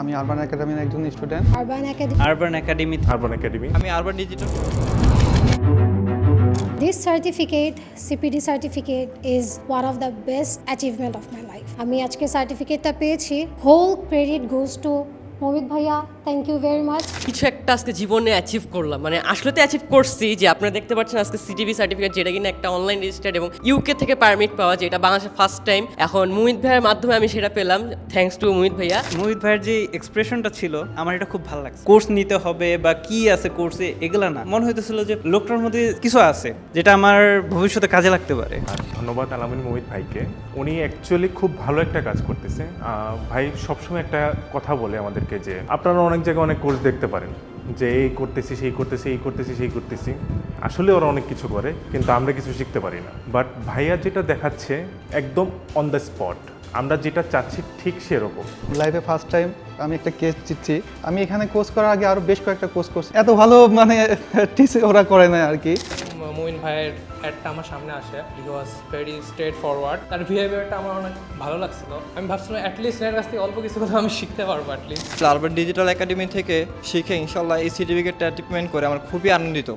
আমি আরবান একাডেমির একজন student Urban Academy Urban Academy Urban Academy আমি Urban digital this certificate CPD certificate is one of the best achievement of my life আমি আজকে সার্টিফিকেটটা পেয়েছি। Whole credit goes to Mohit ভাইয়া thank you very much কিছু একটা আজকে জীবনে অ্যাচিভ করলাম। মানে আসলে তো অ্যাচিভ করছি যে আপনারা দেখতে পাচ্ছেন আজকে সিটিভি সার্টিফিকেট যেটা কিনা একটা অনলাইন রেজিস্টার্ড এবং ইউকে থেকে পারমিট পাওয়া যেটা বাংলাদেশে ফার্স্ট টাইম এখন মুহিত ভাইয়ের মাধ্যমে আমি সেটা পেলাম। থ্যাঙ্কস টু মুহিত ভাইয়া মোহিত ভাইয়ের যে এক্সপ্রেশনটা ছিল আমার এটা খুব ভালো লাগছে। কোর্স নিতে হবে বা কি আছে কোর্সে এগুলা না। মনে হইতেছিল যে লোকটার মধ্যে কিছু আছে যেটা আমার ভবিষ্যতে কাজে লাগতে পারে। ধন্যবাদ আলামিন মোহিত ভাইকে উনি অ্যাকচুয়ালি খুব ভালো একটা কাজ করতেছে। ভাই সবসময় একটা কথা বলে আমাদেরকে যে আপনারা অনেক জায়গায় অনেক কোর্স দেখতে পারেন, যে এই করতেছি, সেই করতেছি, এই করতেছি, সেই করতেছি। আসলে ওরা অনেক কিছু করে, কিন্তু আমরা কিছু শিখতে পারি না। বাট ভাইয়া যেটা দেখাচ্ছে একদম অন দ্য স্পট আমরা যেটা চাচ্ছি ঠিক সেরকম। লাইফে ফার্স্ট টাইম আমি একটা কেস দিচ্ছি। আমি এখানে কোর্স করার আগে আরও বেশ কয়েকটা কোর্স করছি। এত ভালো মানে ওরা করে না আর কি। মুইন ভাইয়ের অ্যাডটা আমার সামনে আসে he was very straightforward তার বিহেভিয়ারটা আমার অনেক ভালো লাগছিল। আমি ভাবছিলাম অ্যাটলিস্ট এর কাছ থেকে অল্প কিছু কথা আমি শিখতে পারব অ্যাটলিস্ট আরবান ডিজিটাল একাডেমি থেকে শিখে ইনশাল্লাহ এই সার্টিফিকেটটা ট্রিটমেন্ট করে আমার খুবই আনন্দিত।